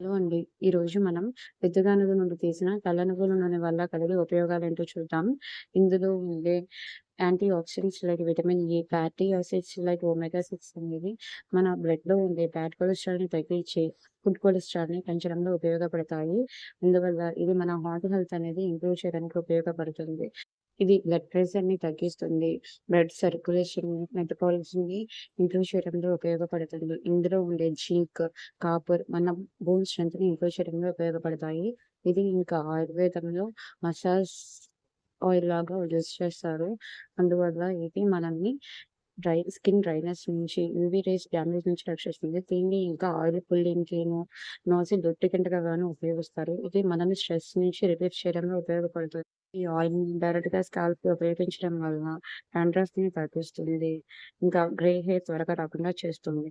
Hello అండి. ఈరోజు మనం పెద్దగా నువ్వు నుండి తీసిన తెల్ల నూనె వల్ల కలిగే ఉపయోగాలు ఏంటో చూద్దాం. ఇందులో ఉండే antioxidants like vitamin A, fatty acids like omega six అనేది మన బ్లడ్‌లో ఉండే బ్యాడ్ కొలెస్ట్రాల్‌ని తగ్గించి గుడ్ కొలెస్ట్రాల్‌ని పెంచడంలో ఉపయోగపడతాయి. అందువల్ల ఇది మన హార్ట్ హెల్త్ అనేది ఇంప్రూవ్ చేయడానికి ఉపయోగపడుతుంది. ఇది బ్లడ్ ప్రెషర్‌ని తగ్గిస్తుంది. బ్లడ్ సర్క్యులేషన్, మెటబాలిజంని ఇంప్రూవ్ చేయడంలో ఉపయోగపడుతుంది. ఇందులో ఉండే జింక్, కాపర్ మన బోన్ స్ట్రెంగ్త్‌ని ఇంప్రూవ్ చేయడంలో ఉపయోగపడతాయి. ఇది ఇంకా ఆయుర్వేదంలో మసాజ్ ఆయిల్ లాగా యూజ్ చేస్తారు. అందువల్ల ఇది మనల్ని డ్రై స్కిన్ డ్రైనెస్ నుంచి, యూవీ రేస్ డ్యామేజ్ నుంచి రక్షిస్తుంది. దీన్ని ఇంకా ఆయిల్ పుల్లింగ్‌కిను, నాజిల్ ఒత్తికింటగా గాను ఉపయోగిస్తారు. ఇది మనల్ని స్ట్రెస్ నుంచి రిలీఫ్ చేయడంలో ఉపయోగపడుతుంది. ఈ ఆయిల్‌ని డైరెక్ట్‌గా స్కాల్ప్ ఉపయోగించడం వలన డాండ్రఫ్‌ని తగ్గిస్తుంది. ఇంకా గ్రే హెయిర్ త్వరగా రాకుండా చేస్తుంది.